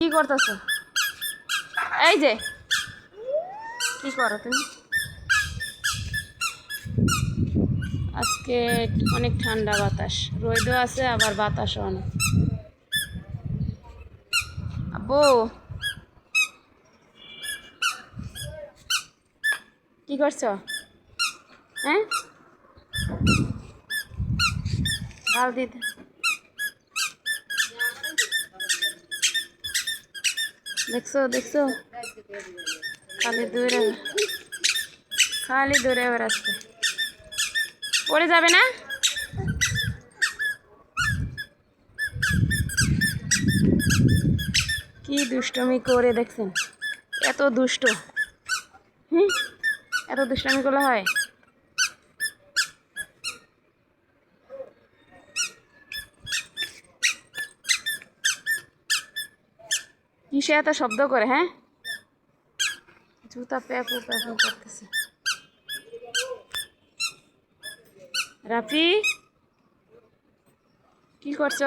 কি করতেছ? এই যে। কি করো তুমি? আজকে অনেক ঠান্ডা বাতাস। রোদও আছে, আবার বাতাসও অনেক। আব্বু। কি করছ? হ্যাঁ? ভালো দেখছ দেখছ? খালি দূরে। খালি দূরে বেড়াচ্ছে পড়ে যাবে না? কি দুষ্টমি করে দেখছেন? এত দুষ্ট। হুম? এত দুষ্টমি করলে হয়? কিসে এত শব্দ করে হ্যাঁ? জুতা প্যাপু প্যাপু করতেছে। রাফি, কি করছ?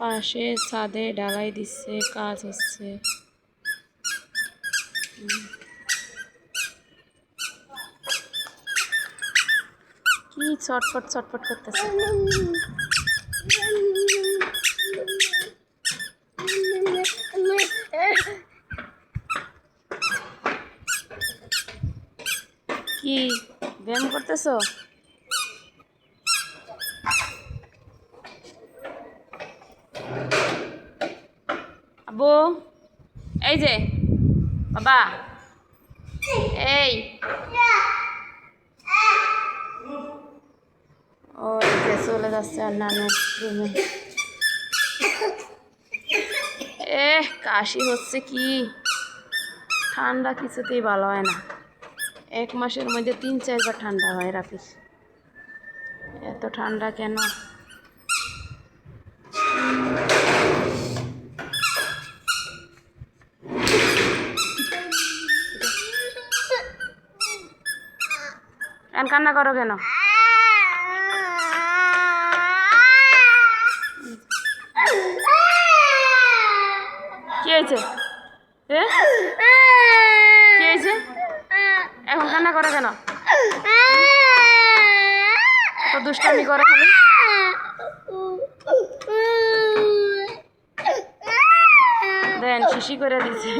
পাশে ছাদে ডালাই দিচ্ছে, কাজ হচ্ছে। কি ছটফট ছটফট করতেছে। কি ব্যায়াম করতেছো? আবু এই যে বাবা এই ও এই যে চলে যাচ্ছে আর নামের রুমে। এ কাশি হচ্ছে কি? ঠান্ডা কিছুতেই ভালো হয় না। এক মাসের মধ্যে তিন, চারবার ঠান্ডা হয় রাখিস এত ঠান্ডা কেন? কান্না করো কেন? হয়েছে? কি হয়েছে? এখন কান্না করে কেন? তো দুষ্টামি করে খালি। দেন, শিশি করে দিছে